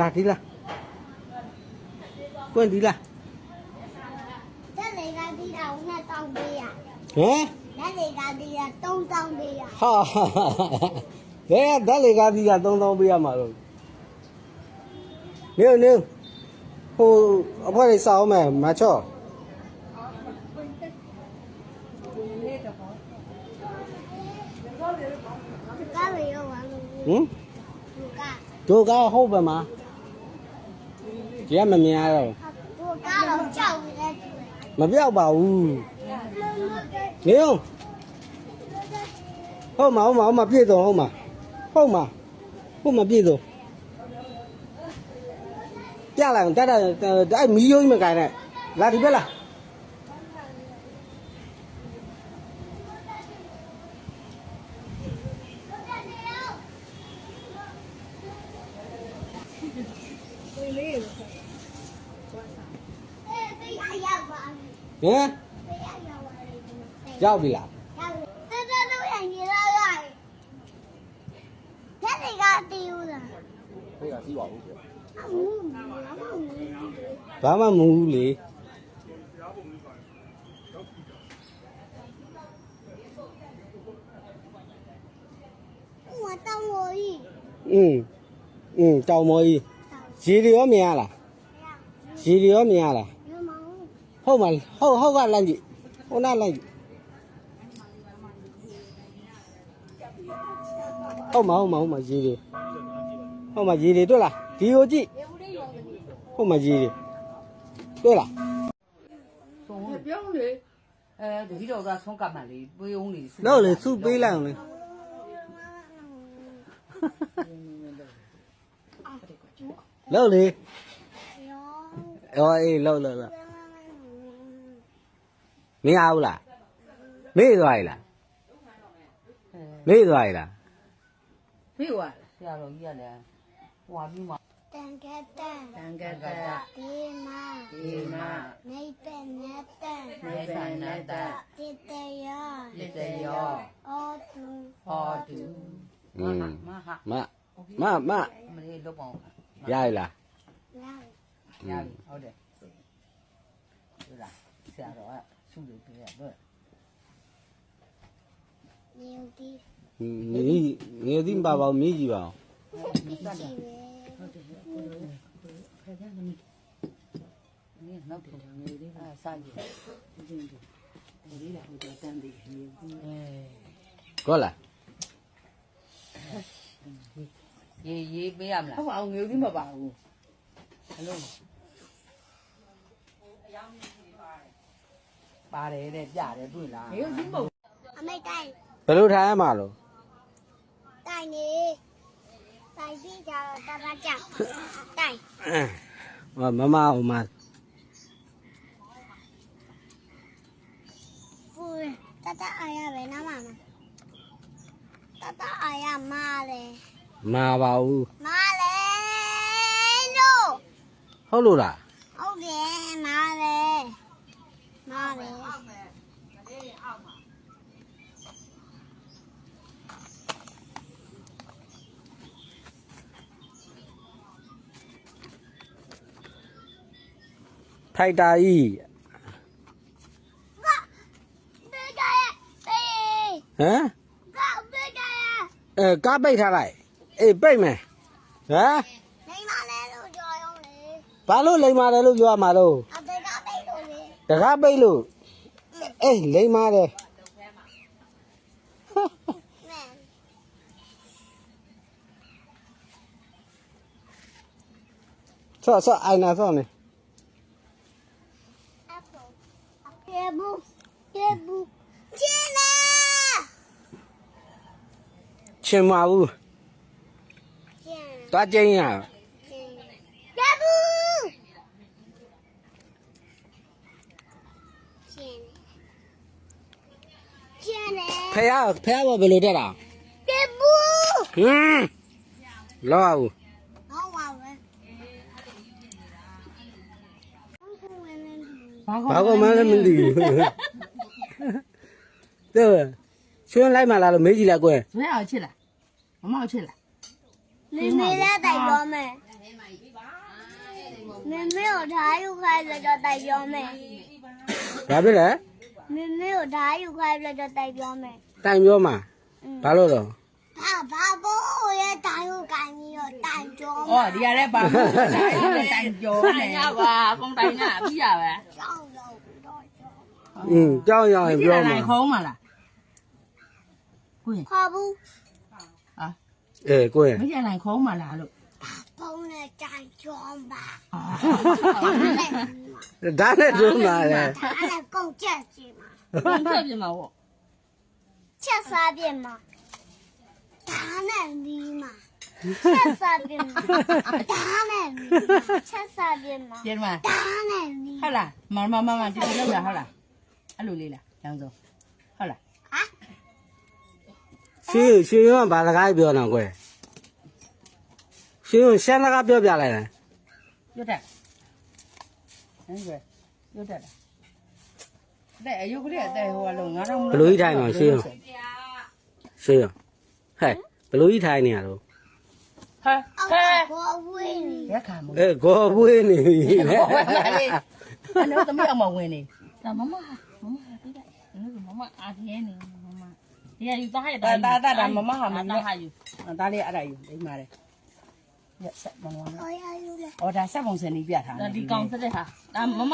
လာဒီလာကွန့်ဒီလာတက်လေကဒီအောင်နဲ့တောင်းပေးရဟမ်လက်လေကဒီကတုံးတောင်းပေးရဟာဘယ်ဓာတ်လေကားကြီးက3000ပေးရမှာလို့နေနေဟိုအဖွဲလေးစောင်းမယ်မချော့ကားရရောပါလို့ဟင်သူကတို့ကဟုတ်ပါမှာ ဒီကမမြင်ရတော့သူကတော့ကြောက်နေတယ်မပြောက်ပါဘူးနေအောင်ဟုတ်မှာဟုတ်မှာဟုတ်မှာပြည့်စုံဟုတ်မှာဟုတ်မှာဟုတ်မှာပြည့်စုံပြလိုက်အောင်တက်တက်အဲ့မီးယိုးကြီးမကန်နဲ့လာဒီဘက်လာ အေးပေးရရောက်ပါ ဟ ဟင်ရောက်ပြီလားတော်တော်တို့ရနေလာလိုက်လက်တွေကတီးဦးလားဖိတ်ကစီးပါဦးပြောဘာမှမဟုတ်ဘူးလေ我当魔医。嗯，嗯，当魔医。ရေတွေရောမြင်ရလားရေတွေရောမြင်ရလား ဟုတ်မှာဟုတ်ဟုတ်ကလိုက်ကြည့်ဟိုနာလိုက်ကြည့်ဟုတ်မှာဟုတ်မှာဟုတ်မှာရေတွေဟုတ်မှာရေတွေတွေ့လားဒီကိုကြည့်ဟုတ်မှာရေတွေတွေ့လားဆုံးပြောင်းလေအဲတတိတော်ကဆုံးကပ်မှန်လေးပွေးအောင်လေးလောက်လေစုပေးလိုက်အောင်လေလောက်လေ有，အော်အေးလောက်လောက်လောက် မင်းအားဘူးလားမေ့သွားရည်လားမေ့သွားရည်လားမေ့သွားဆရာတော်ကြီးကလည်းဟိုဟာပြီးမှတန်ကတန်တန်ကတဒီမဒီမနေပနေတန်နေပနေတန်တိတယောတိတယောအောတူအောတူမမမမမမလေးလောက်ပေါင်းရရလားရရဟုတ်တယ်ဟုတ်လားဆရာတော်က 충족돼야 돼. 네, 네, 네, 봐봐, 미지 봐. 아, 싸지. 골라. 얘, 얘, 왜 암라? 하고, 여기 뭐 봐. 알로. ပါတယ်တဲ့ပြတယ်တွေ့လားမင်းကြီးမဟုတ်အမေတိုင်ဘယ်လိုထားရမှာလို့တိုင်နေတိုင်ပြီးကြတော့တပတ်ကြာတိုင်မမဟိုမှာပူတတအားရပဲနားမမတတအားရမလဲမာပါဘူးမလဲလို့ဟုတ်လို့လား ထိုက်တာကြီးဘေးကရဲ့ဘေးဟမ်ကဘေးကရဲ့အဲကားပိတ်ထားလိုက်အေးပိတ်မယ်ဟမ်နေမလဲလို့ကြော်ရုံးလေဘာလို့လိမ္မာတယ်လို့ပြောရမှာတော့အဘေကဘေးလို့လေတကားပိတ်လို့အေးလိမ္မာတယ်မဲဆော့ဆော့အိုင်နာဆော့နေ အဖေကေဘူးကေဘူးချင်းလာ ချင်ပါဘူးချင်းတွားကျင်းရချင်းကေဘူးချင်းချင်းလေဖះဖះဘာဘယ်လိုတက်တာကေဘူးဟင်းလောဘူးဟုတ်ပါပဲဟုတ်ကဲ့ဝင်နေပြီဘာကမှလည်းမသိဘူးတဲ့ချွန်းလိုက်မှလာလို့မေးကြည့်လိုက်ကွယ်ဇွဲအောင်ချစ်လား မမအောင်ချစ်လား 你没来带我们。 မမေကိုဓာတ်ယူခိုင်းလို့တော့တိုက်ပြောမယ် ဘာဖြစ်လဲ မမေကိုဓာတ်ယူခိုင်းလို့တော့တိုက်ပြောမယ် တိုင်ပြောမှာဘာလို့တော့ ဘာဘာဘိုးရဲ့ဓာတ်ယူခိုင်းပြီးတော့တိုက်ပြော ဩဒီရတဲ့ပါမတိုင်းတိုင်းပြောနေ ရပါကုန်းတိုင်းကပြီးရပဲ ကြောက်လို့တော့ကြောက် อืมကြောက်ရအောင်ပြောမှာ ခေါင်းမလားကိုရင် ခေါ်ဘူးအေးကိုရင်မရနိုင်ခေါင်းမလားလို့ဖုန်းနဲ့တိုက်ပြောပါဒါနဲ့တွန်းပါလေဒါလည်းကုန်ချက်စီမှာဘယ်ဖြစ်ပြမှာပေါ့ချက်စားပြင်မှာဒါနဲ့နီးမှာချက်စားပြင်မှာဒါနဲ့နီးမှာချက်စားပြင်မှာပြန်မဒါနဲ့နီးဟုတ်လားမမမမဒီလိုလောက်ရဟုတ်လားအဲ့လိုလေးလားရောင်းစုံ ရှင်းရှင်းရောဘာစကားပြောနေကွယ်ရှင်းရှမ်းစကားပြောပြလိုက်တယ်ရွတ်တက်ဟမ်ကွရွတ်တက်တဲ့အယုတ်ကလေးအတဲ့ဟိုအလုံးငါတော့ဘလို့ကြီးထိုင်မှာရှင်းရောရှင်းရောဟဲ့ဘလို့ကြီးထိုင်နေရတော့ဟာအောက်ဟဲကဘောဝင်းနေရက်ခါမအေးကိုပွေးနေပြီလေအဲ့တော့သမီးအမဝင်နေဒါမမမမပြီးတယ်မမအားသေးနေမမ ဒီရယူသားရတာတာတာမမဟာမတာဟာယူဒါလေးအဲ့ဒါယူလိမ့်ပါလေရက်ဆက်မမောအော်ရယူလေအော်ဒါဆက်ပုံစံနေပြထားဒါဒီကောင်စတဲ့ဟာဒါမမ